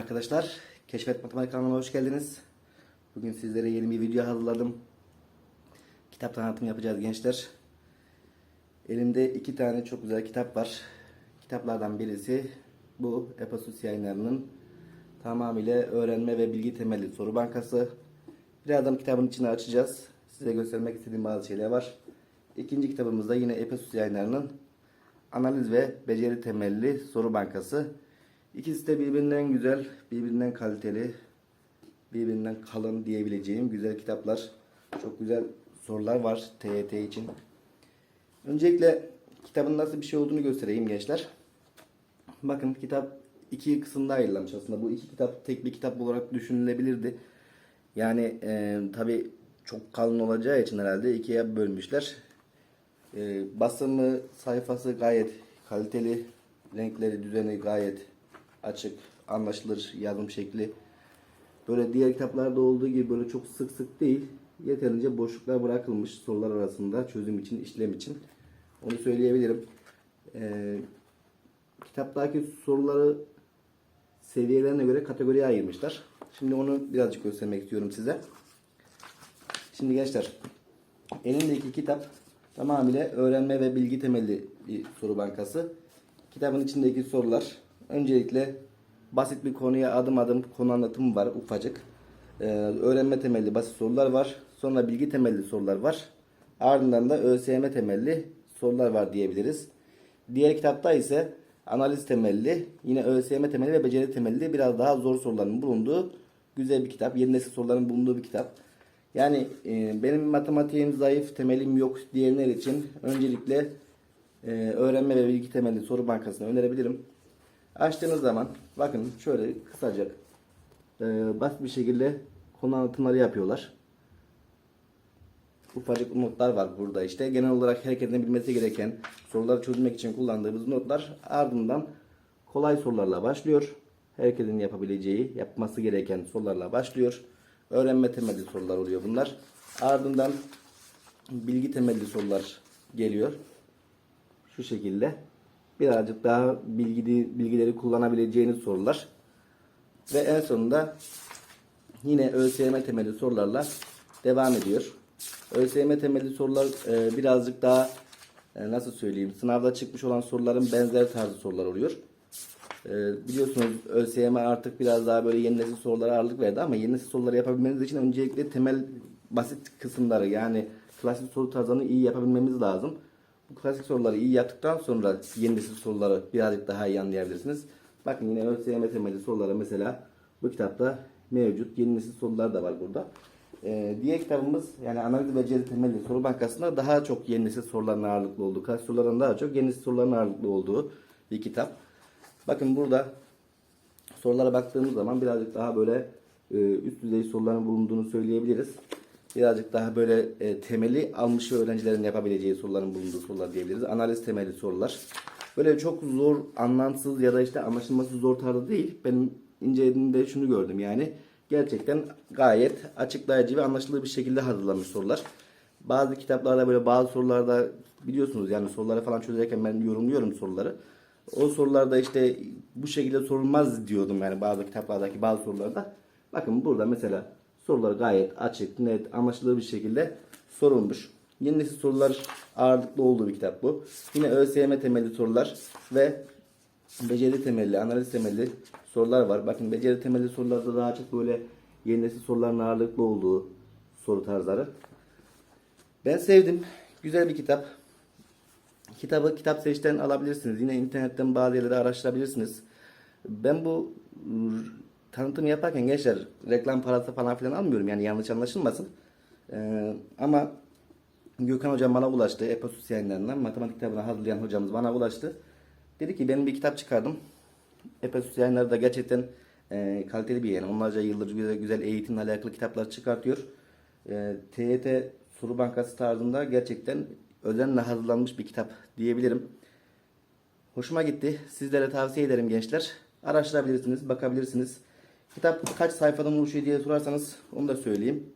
Arkadaşlar, Keşfet Matematik kanalıma hoş geldiniz. Bugün sizlere yeni bir video hazırladım. Kitap tanıtımı yapacağız gençler. Elimde iki tane çok güzel kitap var. Kitaplardan birisi bu Epasus yayınlarının tamamıyla öğrenme ve bilgi temelli soru bankası. Birazdan kitabın içini açacağız. Size göstermek istediğim bazı şeyler var. İkinci kitabımız da yine Epasus yayınlarının analiz ve beceri temelli soru bankası. İkisi de birbirinden güzel, birbirinden kaliteli, birbirinden kalın diyebileceğim güzel kitaplar. Çok güzel sorular var TYT için. Öncelikle kitabın nasıl bir şey olduğunu göstereyim gençler. Bakın kitap iki kısımda ayrılmış aslında. Bu iki kitap tek bir kitap olarak düşünülebilirdi. Yani e, tabi çok kalın olacağı için herhalde ikiye bölmüşler. E, basımı sayfası gayet kaliteli. Renkleri, düzeni gayet açık, anlaşılır yazım şekli. Böyle diğer kitaplarda olduğu gibi böyle çok sık sık değil. Yeterince boşluklar bırakılmış sorular arasında çözüm için, işlem için. Onu söyleyebilirim. Ee, kitaptaki soruları seviyelerine göre kategoriye ayırmışlar. Şimdi onu birazcık göstermek istiyorum size. Şimdi gençler, elimdeki kitap tamamıyla öğrenme ve bilgi temelli bir soru bankası. Kitabın içindeki sorular öncelikle basit bir konuya adım adım konu anlatımı var ufacık. Ee, öğrenme temelli basit sorular var. Sonra bilgi temelli sorular var. Ardından da ÖSYM temelli sorular var diyebiliriz. Diğer kitapta ise analiz temelli, yine ÖSYM temelli ve beceri temelli biraz daha zor soruların bulunduğu güzel bir kitap. Yeni nesil soruların bulunduğu bir kitap. Yani e, benim matematiğim zayıf, temelim yok diyenler için öncelikle e, öğrenme ve bilgi temelli soru bankasını önerebilirim. Açtığınız zaman bakın şöyle kısaca e, basit bir şekilde konu anlatımları yapıyorlar. Ufacık notlar var burada işte. Genel olarak herkesin bilmesi gereken soruları çözmek için kullandığımız notlar ardından kolay sorularla başlıyor. Herkesin yapabileceği, yapması gereken sorularla başlıyor. Öğrenme temelli sorular oluyor bunlar. Ardından bilgi temelli sorular geliyor. Şu şekilde. Birazcık daha bilgi, bilgileri kullanabileceğiniz sorular. Ve en sonunda yine ÖSYM temelli sorularla devam ediyor. ÖSYM temelli sorular e, birazcık daha e, nasıl söyleyeyim sınavda çıkmış olan soruların benzer tarzı sorular oluyor. E, biliyorsunuz ÖSYM artık biraz daha böyle yeni nesil sorulara ağırlık verdi ama yeni nesil soruları yapabilmeniz için öncelikle temel basit kısımları yani klasik soru tarzlarını iyi yapabilmemiz lazım. Bu klasik soruları iyi yaptıktan sonra yeni nesil soruları birazcık daha iyi anlayabilirsiniz. Bakın yine ÖSYM temelli soruları mesela bu kitapta mevcut. Yeni nesil sorular da var burada. Ee, diğer kitabımız yani analiz ve beceri temelli soru bankasında daha çok yeni nesil soruların ağırlıklı olduğu, klasik soruların daha çok yeni nesil soruların ağırlıklı olduğu bir kitap. Bakın burada sorulara baktığımız zaman birazcık daha böyle e, üst düzey soruların bulunduğunu söyleyebiliriz. Birazcık daha böyle e, temeli almış öğrencilerin yapabileceği soruların bulunduğu sorular diyebiliriz. Analiz temelli sorular. Böyle çok zor, anlamsız ya da işte anlaşılması zor tarzı değil. Benim incelediğimde şunu gördüm yani. Gerçekten gayet açıklayıcı ve anlaşılır bir şekilde hazırlanmış sorular. Bazı kitaplarda böyle bazı sorularda biliyorsunuz yani soruları falan çözerken ben yorumluyorum soruları. O sorularda işte bu şekilde sorulmaz diyordum yani bazı kitaplardaki bazı sorularda. Bakın burada mesela sorular gayet açık, net, anlaşılır bir şekilde sorulmuş. Yeni nesil sorular ağırlıklı olduğu bir kitap bu. Yine ÖSYM temelli sorular ve beceri temelli, analiz temelli sorular var. Bakın beceri temelli sorularda daha çok böyle yeni nesil soruların ağırlıklı olduğu soru tarzları. Ben sevdim. Güzel bir kitap. Kitabı kitap seçten alabilirsiniz. Yine internetten bazı yerlere araştırabilirsiniz. Ben bu tanıtım yaparken gençler reklam parası falan filan almıyorum. Yani yanlış anlaşılmasın. Ee, ama Gökhan hocam bana ulaştı. Eposus yayınlarından matematik kitabını hazırlayan hocamız bana ulaştı. Dedi ki benim bir kitap çıkardım. Epesus yayınları da gerçekten e, kaliteli bir yayın. Onlarca yıldır güzel, güzel eğitimle alakalı kitaplar çıkartıyor. E, TYT soru bankası tarzında gerçekten özenle hazırlanmış bir kitap diyebilirim. Hoşuma gitti. Sizlere tavsiye ederim gençler. Araştırabilirsiniz, bakabilirsiniz. Kitap kaç sayfadan oluşuyor diye sorarsanız onu da söyleyeyim.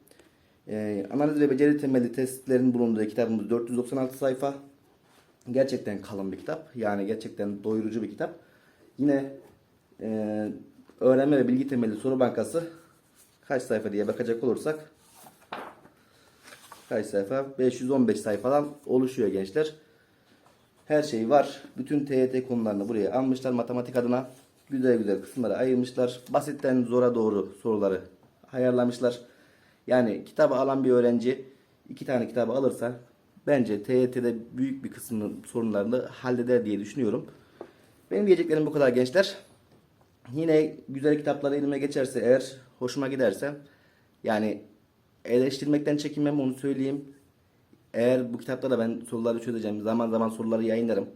E, analiz ve beceri temelli testlerin bulunduğu kitabımız 496 sayfa. Gerçekten kalın bir kitap. Yani gerçekten doyurucu bir kitap. Yine e, öğrenme ve bilgi temelli soru bankası kaç sayfa diye bakacak olursak kaç sayfa? 515 sayfadan oluşuyor gençler. Her şey var. Bütün TYT konularını buraya almışlar matematik adına. Güzel güzel kısımlara ayırmışlar. Basitten zora doğru soruları ayarlamışlar. Yani kitabı alan bir öğrenci iki tane kitabı alırsa bence TYT'de büyük bir kısmının sorunlarını halleder diye düşünüyorum. Benim diyeceklerim bu kadar gençler. Yine güzel kitaplar elime geçerse eğer hoşuma giderse yani eleştirmekten çekinmem onu söyleyeyim. Eğer bu kitapta da ben soruları çözeceğim. Zaman zaman soruları yayınlarım.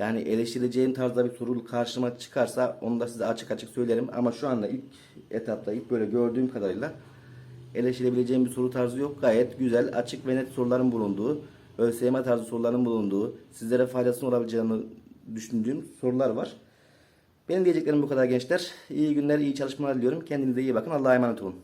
Yani eleştireceğim tarzda bir soru karşıma çıkarsa onu da size açık açık söylerim. Ama şu anda ilk etapta ilk böyle gördüğüm kadarıyla eleştirebileceğim bir soru tarzı yok. Gayet güzel, açık ve net soruların bulunduğu, ÖSYM tarzı soruların bulunduğu, sizlere faydasının olabileceğini düşündüğüm sorular var. Benim diyeceklerim bu kadar gençler. İyi günler, iyi çalışmalar diliyorum. Kendinize iyi bakın. Allah'a emanet olun.